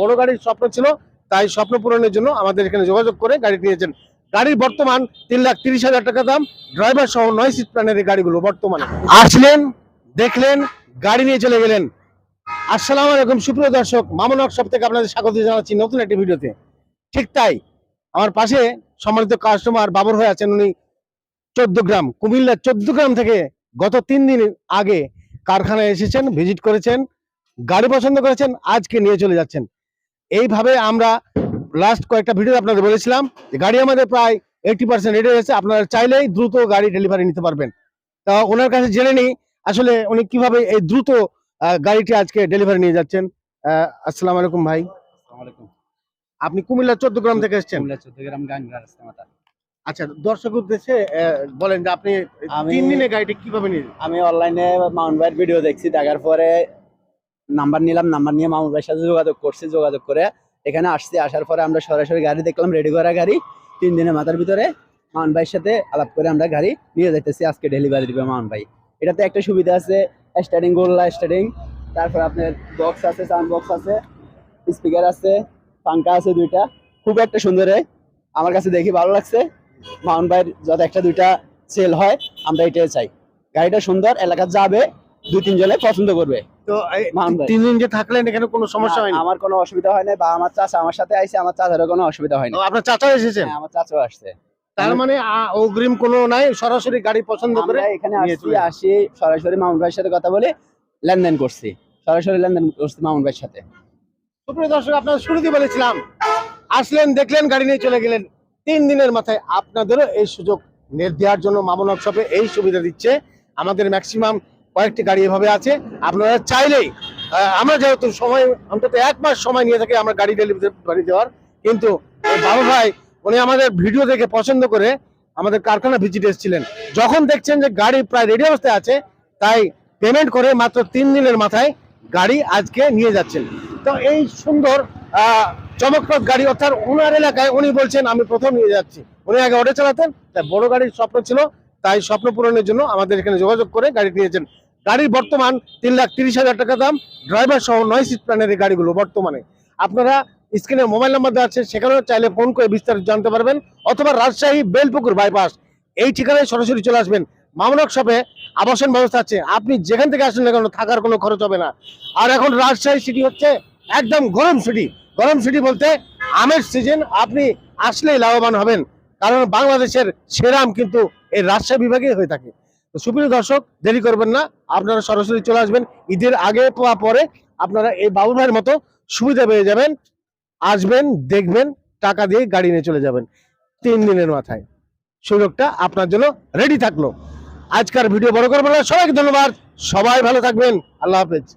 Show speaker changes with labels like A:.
A: বড় গাড়ির স্বপ্ন ছিল, তাই স্বপ্ন পূরণের জন্য আমাদের এখানে যোগাযোগ করে গাড়ি নিয়েছেন গাড়ির বর্তমান তিন লাখ তিরিশ হাজার টাকা দাম, ড্রাইভার সহ নয় সিট প্ল্যানের গাড়িগুলো বর্তমানে। আসলেন, দেখলেন, গাড়ি নিয়ে চলে গেলেন। আসসালামু আলাইকুম, সুপ্রিয় দর্শক, মামুন ওয়ার্কশপ থেকে আপনাদের স্বাগত জানাচ্ছি নতুন একটি ভিডিওতে। ঠিক তাই, আমার পাশে সম্মানিত কাস্টমার বাবর হয়ে আছেন উনি চোদ্দ গ্রাম, কুমিল্লা চোদ্দ গ্রাম থেকে গত তিন দিন আগে কারখানায় এসেছেন ভিজিট করেছেন, গাড়ি পছন্দ করেছেন, আজকে নিয়ে চলে যাচ্ছেন। এইভাবে আমরা লাস্ট কয়েকটা ভিডিও আপনাদের বলেছিলাম যে গাড়ি আমাদের প্রায় এইটি পার্সেন্ট রেডি হয়েছে। আপনারা চাইলেই দ্রুত গাড়ি ডেলিভারি নিতে পারবেন। তা ওনার কাছে জেনে নিই আসলে উনি কীভাবে এই দ্রুত গাড়িটি আজকে ডেলিভারি নিয়ে যাচ্ছেন। আসসালামু আলাইকুম ভাই। আপনি কুমিল্লা চোদ্দ গ্রাম থেকে এসেছেন?
B: চৌদ্দগ্রাম
A: আচ্ছা দর্শক উদ্দেশ্যে বলেন যে আপনি তিন দিনে গাড়িটি কীভাবে নিয়ে
B: আমি অনলাইনে মাউন্ট ভাইয়ের ভিডিও দেখছি দেখার পরে নাম্বার নিলাম, নাম্বার নিয়ে মামুন ভাইয়ের সাথে যোগাযোগ করছি, যোগাযোগ করে এখানে আসছি। আসার পরে আমরা সরাসরি গাড়ি দেখলাম রেডি করা গাড়ি। তিন দিনের মাথার ভিতরে মাউন্ট ভাইয়ের সাথে আলাপ করে আমরা গাড়ি নিয়ে যাইতেছি আজকে ডেলিভারি দিবে মাউন্ট ভাই। এটাতে একটা সুবিধা আছে স্টার্টিং গোল্লা স্টার্টিং তারপর আপনার বক্স আছে সাউন্ড বক্স আছে স্পিকার আছে পাঙ্কা আছে দুইটা। খুব একটা সুন্দর। আমার কাছে দেখি ভালো লাগছে। মাউন্ট ভাইয়ের যত একটা দুইটা সেল হয়, আমরা এটাই চাই। গাড়িটা সুন্দর, এলাকা যাবে। দুই তিনজনে পছন্দ করবে।
A: তো। তিন দিন যে থাকলেন এখানে কোনো সমস্যা হয়নি?
B: আমার কোনো অসুবিধা হয় না বা আমার চাচা আমার সাথে আইছে আমার চাচারও কোনো অসুবিধা হয় না
A: আপনার চাচা এসেছেন?
B: হ্যাঁ, আমার চাচাও আসছে।
A: তার মানে অগ্রিম কোনো নাই সরাসরি গাড়ি পছন্দ করে
B: এখানে আসছি আসি সরাসরি মামুন ভাইয়ের সাথে কথা বলে লেনদেন করছি। সরাসরি লেনদেন করছি মামুন ভাইয়ের সাথে।
A: সুপ্রিয় দর্শক আপনারা শুরুতে বলেছিলাম আসলেন দেখলেন গাড়ি নিয়ে চলে গেলেন। তিন দিনের মাথায় আপনাদেরও এই সুযোগ দেওয়ার জন্য মামুন ওয়ার্কশপে এই সুবিধা দিচ্ছে। আমাদের ম্যাক্সিমাম কয়েকটি গাড়ি এভাবে আছে। আপনারা চাইলেই আমরা যেহেতু সময়, অন্তত এক মাস সময় নিয়ে থাকি, আমরা গাড়ি ডেলিভারি দেওয়ার। কিন্তু বাবু ভাই, উনি আমাদের ভিডিও দেখে পছন্দ করে আমাদের কারখানা ভিজিট এসেছিলেন। যখন দেখছেন যে গাড়ি প্রায় রেডি অবস্থায় আছে, তাই পেমেন্ট করে মাত্র তিন দিনের মাথায় গাড়ি আজকে নিয়ে যাচ্ছেন। তো এই সুন্দর চমকপ্রদ গাড়ি, অর্থাৎ ওনার এলাকায় উনি বলছেন, আমি প্রথম নিয়ে যাচ্ছি। উনি আগে অটো চালাতেন, তাই বড় গাড়ির স্বপ্ন ছিল তাই স্বপ্ন পূরণের জন্য আমাদের এখানে যোগাযোগ করে গাড়ি নিয়েছেন গাড়ির বর্তমান তিন লাখ তিরিশ হাজার টাকা দাম ড্রাইভার সহ নয় সিট প্ল্যানের এই গাড়িগুলো বর্তমানে। আপনারা স্ক্রিনে মোবাইল নাম্বার দেওয়া আছে, সেখানেও চাইলে ফোন করে বিস্তারিত জানতে পারবেন। অথবা রাজশাহী বেলপুকুর বাইপাস এই ঠিকানায় সরাসরি চলে আসবেন। মামনক শপে আবাসন ব্যবস্থা আছে, আপনি যেখান থেকে আসেন না কেন থাকার কোনো খরচ হবে না। আর এখন রাজশাহী সিটি হচ্ছে একদম গরম সিটি গরম সিটি বলতে আমের সিজন আপনি আসলেই লাভবান হবেন। কারণ বাংলাদেশের সেরাম কিন্তু এই রাজশাহী বিভাগে হয়ে থাকে। তো সুপ্রিয় দর্শক, দেরি করবেন না, আপনারা সরাসরি চলে আসবেন। ঈদের আগে বা পরে আপনারা এই বাবু ভাইয়ের মতো সুবিধা পেয়ে যাবেন, আসবেন, দেখবেন, টাকা দিয়ে গাড়ি নিয়ে চলে যাবেন তিন দিনের মাথায়। সুযোগটা আপনার জন্য রেডি থাকল। আজকের ভিডিও বড় করবেন সবাইকে ধন্যবাদ। সবাই ভালো থাকবেন। আল্লাহ হাফেজ।